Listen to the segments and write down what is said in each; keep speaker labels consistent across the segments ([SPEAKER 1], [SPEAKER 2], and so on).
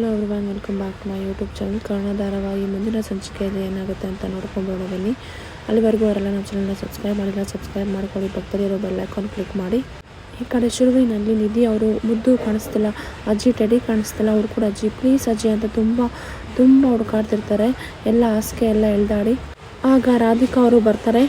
[SPEAKER 1] Hello everyone welcome back to my YouTube channel Kannada ಧಾರಾವಾಹಿ ಮುಂದಿನ ಸಂಚಿಕೆಯಲ್ಲಿ ಏನಾಗುತ್ತೆ ಅಂತ ನೋಡ್ಕೊಂಡು ಬನ್ನಿ ಅಲ್ಲಿವರೆಗೂ ಅವರೆಲ್ಲ ನಮ್ಮ ಚಾನಲ್ನ ಸಬ್ಸ್ಕ್ರೈಬ್ ಮಾಡಿಲ್ಲ ಸಬ್ಸ್ಕ್ರೈಬ್ ಮಾಡ್ಕೊಳ್ಳಿ. ಪಕ್ಕದಲ್ಲಿರೋ ಬೆಲ್ ಐಕಾನ್ ಕ್ಲಿಕ್ ಮಾಡಿ. ಈ ಕಡೆ ಶುರುವಿನಲ್ಲಿ ನಿಧಿ ಅವರು ಮುದ್ದು ಕಾಣಿಸ್ತಿಲ್ಲ, ಅಜ್ಜಿ ಟೆಡಿ ಕಾಣಿಸ್ತಿಲ್ಲ ಕೂಡ ಅಜ್ಜಿ. ಪ್ಲೀಸ್ ಅಜ್ಜಿ ಅಂತ ತುಂಬ ತುಂಬ ಹುಡುಕಾಡ್ತಿರ್ತಾರೆ. ಎಲ್ಲ ಹಾಸಿಗೆ ಎಲ್ಲ ಎಳ್ದಾಡಿ. ಆಗ ರಾಧಿಕಾ ಅವರು ಬರ್ತಾರೆ.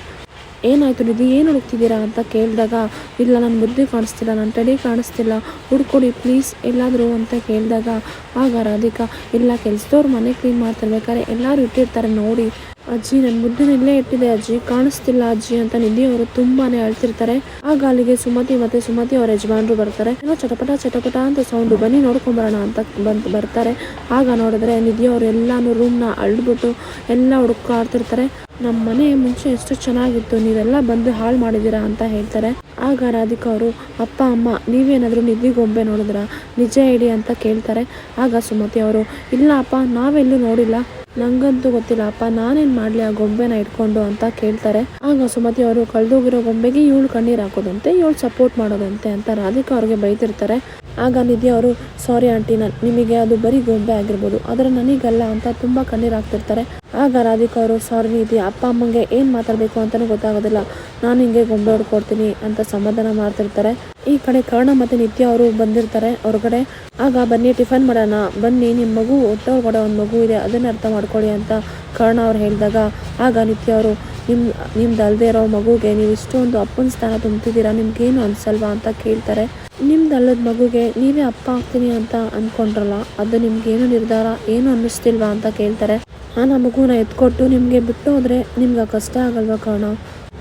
[SPEAKER 1] ಏನಾಯ್ತು ನಿಧಿ, ಏನು ಹುಡುಕ್ತಿದ್ದೀರಾ ಅಂತ ಕೇಳಿದಾಗ, ಇಲ್ಲ ನನ್ನ ಬುದ್ಧಿ ಕಾಣಿಸ್ತಿಲ್ಲ ನನ್ನ ತಡಿ ಕಾಣಿಸ್ತಿಲ್ಲ, ಹುಡ್ಕೊಡಿ ಪ್ಲೀಸ್ ಎಲ್ಲಾದರೂ ಅಂತ ಕೇಳಿದಾಗ, ಆಗ ರಾಧಿಕಾ, ಇಲ್ಲ, ಕೆಲಸದವ್ರು ಮನೆ ಕ್ಲೀನ್ ಮಾಡ್ತಿರ್ಬೇಕಾದ್ರೆ ಎಲ್ಲರೂ ಇಟ್ಟಿರ್ತಾರೆ ನೋಡಿ. ಅಜ್ಜಿ ನನ್ನ ಮುದ್ದಿನಲ್ಲೇ ಇಲ್ಲೇ ಇಟ್ಟಿದೆ ಅಜ್ಜಿ. ಕಾಣಿಸ್ತಿಲ್ಲ ಅಜ್ಜಿ ಅಂತ ನಿಧಿ ಅವರು ತುಂಬಾನೇ ಅಳ್ತಿರ್ತಾರೆ ಆ ಗಾಲಿಗೆ ಸುಮತಿ ಮತ್ತೆ ಸುಮತಿ ಅವರ ಯಜಮಾನ್ರು ಬರ್ತಾರೆ. ಏನೋ ಚಟಪಟ ಚಟಪಟ ಅಂತ ಸೌಂಡ್ ಬನ್ನಿ ನೋಡ್ಕೊಂಬರೋಣ ಅಂತ ಬಂದು ಬರ್ತಾರೆ. ಆಗ ನೋಡಿದ್ರೆ ನಿಧಿ ಅವರು ಎಲ್ಲಾನು ರೂಮ್ನ ಅಳ್ಬಿಟ್ಟು ಎಲ್ಲ ಹುಡುಕಾಡ್ತಿರ್ತಾರೆ ನಮ್ಮ ಮನೆ ಮುಂಚೆ ಎಷ್ಟು ಚೆನ್ನಾಗಿತ್ತು, ನೀವೆಲ್ಲ ಬಂದು ಹಾಳು ಮಾಡಿದ್ದೀರಾ ಅಂತ ಹೇಳ್ತಾರೆ. ಆಗ ರಾಧಿಕಾ ಅವರು, ಅಪ್ಪ, ಅಮ್ಮ, ನೀವೇನಾದರೂ ನಿಧಿ ಗೊಂಬೆ ನೋಡಿದ್ರ? ನಿಜ ಹೇಳಿ ಅಂತ ಕೇಳ್ತಾರೆ. ಆಗ ಸುಮತಿ ಅವರು ಇಲ್ಲ ಅಪ್ಪ ನಾವೆಲ್ಲೂ ನೋಡಿಲ್ಲ. ನಂಗಂತೂ ಗೊತ್ತಿಲ್ಲ. ಅಪ್ಪ, ನಾನೇನು ಮಾಡಲಿ ಆ ಗೊಂಬೆನ ಇಟ್ಕೊಂಡು ಅಂತ ಕೇಳ್ತಾರೆ. ಆಗ ಸುಮತಿ ಅವರು, ಕಳೆದೋಗಿರೋ ಗೊಂಬೆಗೆ ಇವಳು ಕಣ್ಣೀರು ಹಾಕೋದಂತೆ ಇವಳು ಸಪೋರ್ಟ್ ಮಾಡೋದಂತೆ ಅಂತ ರಾಧಿಕಾ ಅವ್ರಿಗೆ ಬೈತಿರ್ತಾರೆ. ಆಗ ನಿಧಿ ಅವರು ಸಾರಿ ಆಂಟಿ ನಾನು, ನಿಮಗೆ ಅದು ಬರೀ ಗೊಂಬೆ ಆಗಿರ್ಬೋದು. ಆದರೆ ನನಗಲ್ಲ ಅಂತ ತುಂಬ ಕಣ್ಣೀರು ಹಾಕ್ತಿರ್ತಾರೆ. ಆಗ ರಾಧಿಕಾ ಅವರು ಸಾರಿ ನಿಧಿ, ಅಪ್ಪ ಅಮ್ಮಂಗೆ ಏನು ಮಾತಾಡಬೇಕು ಅಂತಲೂ ಗೊತ್ತಾಗೋದಿಲ್ಲ. ನಾನು ಹಿಂಗೆ ಗೊಂಬೆ ಹೊಡ್ಕೊಡ್ತೀನಿ ಅಂತ ಸಮಾಧಾನ ಮಾಡ್ತಿರ್ತಾರೆ. ಈ ಕಡೆ ಕರ್ಣ ಮತ್ತು ನಿತ್ಯ ಅವರು ಬಂದಿರ್ತಾರೆ ಹೊರಗಡೆ. ಆಗ ಬನ್ನಿ, ಟಿಫನ್ ಮಾಡೋಣ. ಬನ್ನಿ ನಿಮ್ಮ ಮಗು ಹೊಟ್ಟೆ ಒಂದು ಮಗು ಇದೆ, ಅದನ್ನ ಅರ್ಥ ಮಾಡ್ಕೊಳ್ಳಿ ಅಂತ ಕರ್ಣ ಅವ್ರು ಹೇಳಿದಾಗ, ಆಗ ನಿತ್ಯ ಅವರು ನಿಮ್ಮ ನಿಮ್ದು ಅಲ್ಲದೆ ಇರೋ ಮಗುಗೆ ನೀವು ಇಷ್ಟೊಂದು ಅಪ್ಪನ ಸ್ಥಾನ ತುಂಬ್ತಿದ್ದೀರಾ, ನಿಮ್ಗೇನು ಅನ್ಸಲ್ವಾ? ಅಂತ ಕೇಳ್ತಾರೆ. ನಿಮ್ದು ಅಲ್ಲದ ಮಗುಗೆ ನೀವೇ ಅಪ್ಪ ಆಗ್ತೀನಿ ಅಂತ ಅಂದ್ಕೊಂಡ್ರಲ್ಲ ಅದು ನಿಮ್ಗೇನು ನಿರ್ಧಾರ, ಏನು ಅನ್ನಿಸ್ತಿಲ್ವಾ ಅಂತ ಕೇಳ್ತಾರೆ. ಆ ಮಗುನ ಎತ್ಕೊಟ್ಟು ನಿಮಗೆ ಬಿಟ್ಟು ಹೋದರೆ ನಿಮ್ಗೆ ಕಷ್ಟ ಆಗಲ್ವಾ ಕರ್ಣ?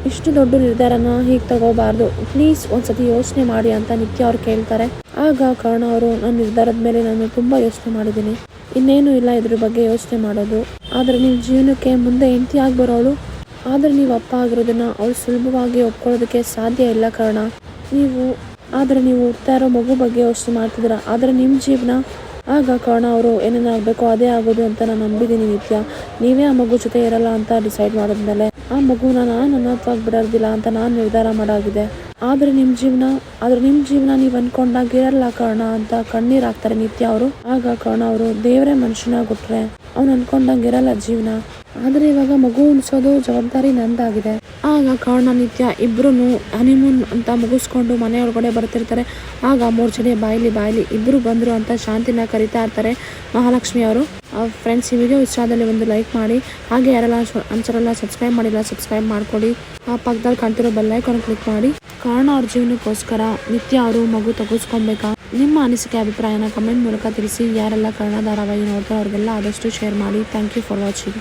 [SPEAKER 1] ಇಷ್ಟು ದೊಡ್ಡ ನಿರ್ಧಾರನ ಹೀಗೆ ತಗೋಬಾರ್ದು. ಪ್ಲೀಸ್ ಒಂದ್ಸತಿ ಯೋಚನೆ ಮಾಡಿ ಅಂತ ನಿತ್ಯ ಅವ್ರು ಕೇಳ್ತಾರೆ. ಆಗ ಕರ್ಣ ಅವರು ನನ್ನ ನಿರ್ಧಾರದ ಮೇಲೆ ನಾನು ತುಂಬ ಯೋಚನೆ ಮಾಡಿದ್ದೀನಿ. ಇನ್ನೇನು ಇಲ್ಲ ಇದ್ರ ಬಗ್ಗೆ ಯೋಚನೆ ಮಾಡೋದು. ಆದರೆ ನಿಮ್ಮ ಜೀವನಕ್ಕೆ ಮುಂದೆ ಹೆಂಡತಿ ಆಗಿ ಬರೋಳು ಆದರೆ ನೀವು ಅಪ್ಪ ಆಗಿರೋದನ್ನ ಅವ್ರು ಸುಲಭವಾಗಿ ಒಪ್ಕೊಳ್ಳೋದಕ್ಕೆ ಸಾಧ್ಯ ಇಲ್ಲ ಕಾರಣ. ನೀವು, ಆದರೆ ನೀವು ಹುಡ್ತಾ ಇರೋ ಮಗು ಬಗ್ಗೆ ಯೋಚನೆ ಮಾಡ್ತಿದ್ದೀರಾ. ಆದರೆ ನಿಮ್ಮ ಜೀವನ ಆಗ ಕಾರಣ ಅವರು, ಏನೇನಾಗಬೇಕು ಅದೇ ಆಗೋದು ಅಂತ ನಾನು ನಂಬಿದ್ದೀನಿ ನಿತ್ಯ. ನೀವೇ ಆ ಮಗು ಜೊತೆ ಇರಲ್ಲ ಅಂತ ಡಿಸೈಡ್ ಮಾಡಿದ್ಮೇಲೆ ಆ ಮಗುನ ನಾನು ಅನಾಥವಾಗಿ ಬಿಡೋದಿಲ್ಲ ಅಂತ ನಾನು ನಿರ್ಧಾರ ಮಾಡಾಗಿದೆ. ಆದರೆ ನಿಮ್ಮ ಜೀವನ, ಆದರೆ ನಿಮ್ಮ ಜೀವನ ನೀವು ಅನ್ಕೊಂಡಾಗ ಇರಲ್ಲ ಕಾರಣ ಅಂತ ಕಣ್ಣೀರು ಹಾಕ್ತಾರೆ ನಿತ್ಯ ಅವರು. ಆಗ ಕಾರಣ ಅವರು, ದೇವರೇ ಮನುಷ್ಯನಾಗ್ಬಿಟ್ರೆ ಅವ್ನು ಅನ್ಕೊಂಡಂಗೆ ಇರಲ್ಲ ಜೀವನ. ಆದರೆ ಇವಾಗ ಮಗು ಉಣಿಸೋದು ಜವಾಬ್ದಾರಿ ನಂದಾಗಿದೆ. ಆಗ ಕಾರಣ ನಿತ್ಯ ಇಬ್ರುನು ಹನಿಮೂನ್ ಅಂತ ಮುಗಿಸ್ಕೊಂಡು ಒಳಗಡೆ ಬರ್ತಿರ್ತಾರೆ. ಆಗ ಮೂರು ಜನ ಬಾಯ್ಲಿ ಬಾಯ್ಲಿ ಇಬ್ಬರು ಬಂದರು ಅಂತ ಶಾಂತಿನ ಕರಿತಾ ಇರ್ತಾರೆ ಮಹಾಲಕ್ಷ್ಮಿ ಅವರು. ಫ್ರೆಂಡ್ಸ್ ಈ ವಿಡಿಯೋ ಇಷ್ಟ ಆದಲ್ಲಿ ಒಂದು ಲೈಕ್ ಮಾಡಿ. ಹಾಗೆ ಯಾರೆಲ್ಲ ಅನ್ಸರೆಲ್ಲ ಸಬ್ಸ್ಕ್ರೈಬ್ ಮಾಡಿಲ್ಲ ಸಬ್ಸ್ಕ್ರೈಬ್ ಮಾಡ್ಕೊಡಿ. ಆ ಪಕ್ಕದಲ್ಲಿ ಕಾಣ್ತಿರೋ ಬೆಲ್ಲೈಕಾನ್ ಕ್ಲಿಕ್ ಮಾಡಿ. ಕಾರಣ ಅವ್ರ ಜೀವನಕ್ಕೋಸ್ಕರ ನಿತ್ಯ ಅವರು ಮಗು ತೆಗೆಸ್ಕೊಬೇಕಾ ನಿಮ್ಮ ಅನಿಸಿಕೆ, ಅಭಿಪ್ರಾಯನ ಕಮೆಂಟ್ ಮೂಲಕ ತಿಳಿಸಿ. ಯಾರೆಲ್ಲ ಕನ್ನಡ ಧಾರಾವಾಹಿ ನೋಡ್ತಾರೋ ಅವ್ರಿಗೆಲ್ಲ ಆದಷ್ಟು ಶೇರ್ ಮಾಡಿ. Thank you for watching